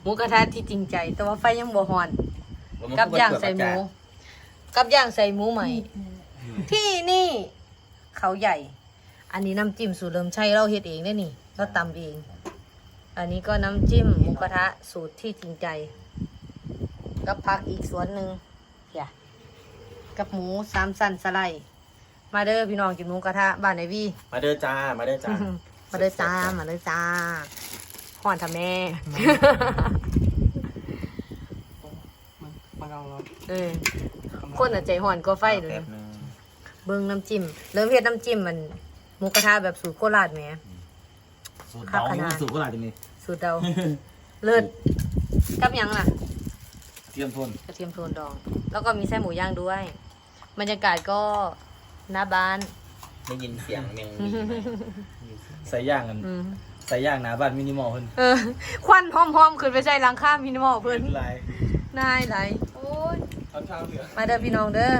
หมูกระทะที่จริงใจ แต่ว่าไฟยังบ่ฮอน กับย่างใส่หมู กับย่างใส่หมูใหม่ ที่นี่ เขาใหญ่ อันนี้น้ำจิ้มสูตรเริ่มใช่เราเฮ็ดเองได้นี่เราตำเอง อันนี้ก็น้ำจิ้มหมูกระทะสูตรที่จริงใจ กับผักอีกส่วนหนึ่งเหี่ยกับหมูสามสันสไลด์มาเด้อพี่น้องกินหมูกระทะบ้านไอวี่มาเด้อจ้า มาเด้อจ้า มาเลยจ้า มาเลยจ้า ห่อนทำแม่มาลองลองเออ คนอะใจห่อนก็ไฟเลย แป๊บนึงเบิ้งน้ำจิ้ม เริ่มเฮ็ดน้ำจิ้มมันหมูกระทะแบบสูตรโคราชแหม สูตรครับเดาขนาด สูตรก็หลายจะมีสูตรเดาเลิศกับหยังล่ะ เตรียมทนกระเทียมโทนดอง แล้วก็มีไส้หมูย่างด้วย บรรยากาศก็หน้าบ้าน ได้ยินเสียงแมงมีไหมใส่ย่างกันอืม ใส่ย่างหนาบ้านมินิมอลเพิ่นเออ ควันพร้อมๆขึ้นไปใส่หลังข้ามพินมอลเพื่อนลายนายไหลโอ้ยเอาเท้าเหลือมาเด้อพี่น้องเด้อ